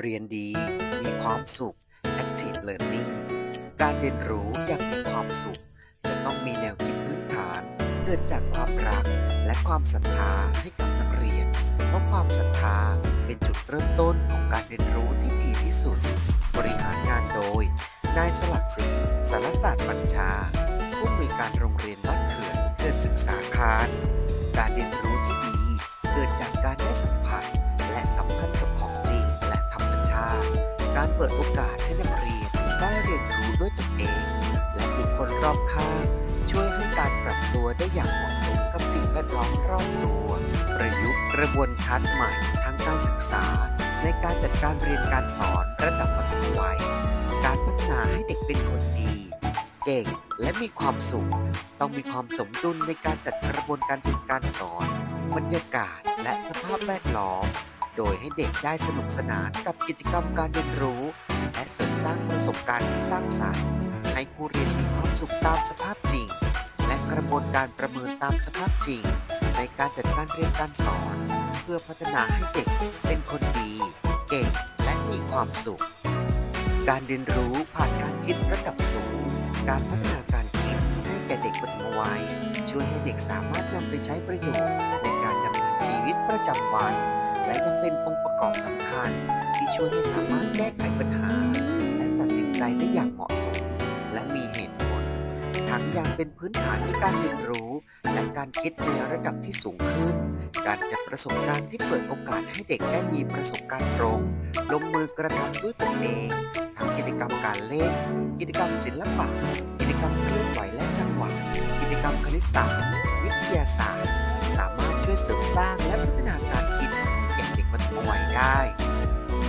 เรียนดี มีความสุข Active Learning การเรียนรู้อย่างมีความสุข จะต้องมีแนวคิดพื้นฐานเกิดจากความรักและความศรัทธาให้กับนักเรียน เพราะความศรัทธาเป็นจุดเริ่มต้นของการเรียนรู้ที่ดีที่สุด บริหารงานโดย นายสลักศรีสารศาสตร์บัญชา ผู้อำนวยการโรงเรียนบ้านเขื่อนเขื่อนศึกษาคาร การเรียนรู้ที่ดี เกิดจากการได้สัมผัสและสัมพันธ์ การเปิดโอกาสให้นักเรียนได้เรียนรู้ด้วยตนเอง และบุคคลรอบข้างช่วยให้การปรับตัวได้อย่างเหมาะสมกับสิ่งแวดล้อมรอบตัว ประยุกต์กระบวนการใหม่ทางการศึกษา ในการจัดการเรียนการสอนระดับปฐมวัย การพัฒนาให้เด็กเป็นคนดี เก่งและมีความสุข ต้องมีความสมดุลในการจัดกระบวนการเรียนการสอน บรรยากาศและสภาพแวดล้อม โดยให้เด็กได้สนุกสนานกับกิจกรรมการเรียนรู้ และเสริมสร้างประสบการณ์ที่สร้างสรรค์ ให้ผู้เรียนมีความสุขตามสภาพจริง และกระบวนการประเมินตามสภาพจริง ในการจัดการเรียนการสอน เพื่อพัฒนาให้เด็กเป็นคนดี เก่งและมีความสุข การเรียนรู้ผ่านการคิดระดับสูง การพัฒนาการคิดให้แก่เด็กปฐมวัยช่วยให้เด็กสามารถนำไปใช้ประโยชน์ในการดำเนินชีวิตประจำวันและยังเป็นองค์ประกอบสำคัญ ที่ช่วยให้สามารถแก้ไขปัญหา และตัดสินใจได้อย่างเหมาะสม และมีเหตุผล ทั้งยังเป็นพื้นฐานในการเรียนรู้ และการคิดในระดับที่สูงขึ้น การจัดประสบการณ์ที่เปิดโอกาสให้เด็กได้มีประสบการณ์ตรง ลงมือกระทำด้วยตนเองทั้งกิจกรรมการเล่น กิจกรรมศิลปะ กิจกรรมเคลื่อนไหวและจังหวะ กิจกรรมคณิตศาสตร์ วิทยาศาสตร์ สามารถช่วยเสริมสร้างและพัฒนาการคิด ได้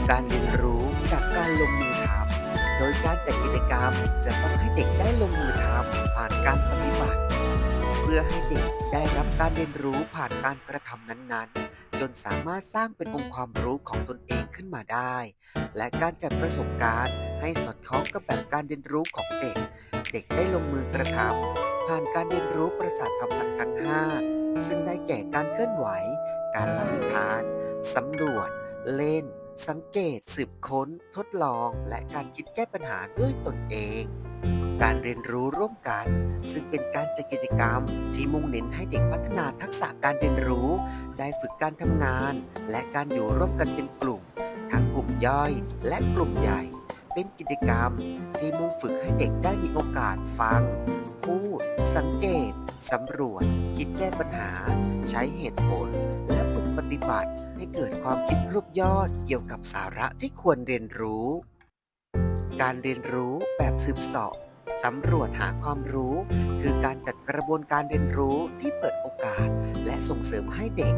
การเรียนรู้จากการลงมือทำโดยการจัดกิจกรรมจะต้องให้เด็กได้ลงมือทำผ่านการปฏิบัติ เพื่อให้เด็กได้รับการเรียนรู้ผ่านการกระทำนั้นๆ จนสามารถสร้างเป็นองค์ความรู้ของตนเองขึ้นมาได้ และการจัดประสบการณ์ให้สอดคล้องกับแบบการเรียนรู้ของเด็ก เด็กได้ลงมือกระทำผ่านการเรียนรู้ประสาทสัมผัสทั้ง5ซึ่งได้แก่การเคลื่อนไหว การเล่านิทาน สำรวจ เล่น สังเกต สืบค้น ทดลอง และการคิดแก้ปัญหาด้วยตนเอง การเรียนรู้ร่วมกัน ซึ่งเป็นการจัดกิจกรรม ที่มุ่งเน้นให้เด็กพัฒนาทักษะการเรียนรู้ ได้ฝึกการทำงาน และการอยู่ร่วมกันเป็นกลุ่ม ทั้งกลุ่มย่อยและกลุ่มใหญ่ เป็นกิจกรรม ที่มุ่งฝึกให้เด็กได้มีโอกาสฟังพูดสังเกต สำรวจ คิดแก้ปัญหา ใช้เหตุผล และ ฏิบัติ ให้เกิดความคิดรูปยอดเกี่ยวกับสาระที่ควรเรียนรู้ การเรียนรู้แบบสืบเสาะสำรวจหาความรู้ คือการจัดกระบวนการเรียนรู้ที่เปิดโอกาส และส่งเสริมให้เด็ก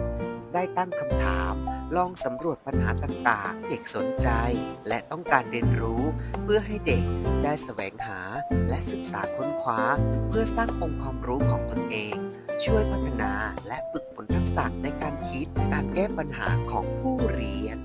ได้ตั้งคำถาม ลองสำรวจปัญหาต่างๆ เด็กสนใจ และต้องการเรียนรู้ เพื่อให้เด็กได้แสวงหาและศึกษาค้นคว้า เพื่อสร้างองค์ความรู้ของตนเอง ช่วยพัฒนาและฝึกฝนทักษะในการคิด การแก้ปัญหาของผู้เรียน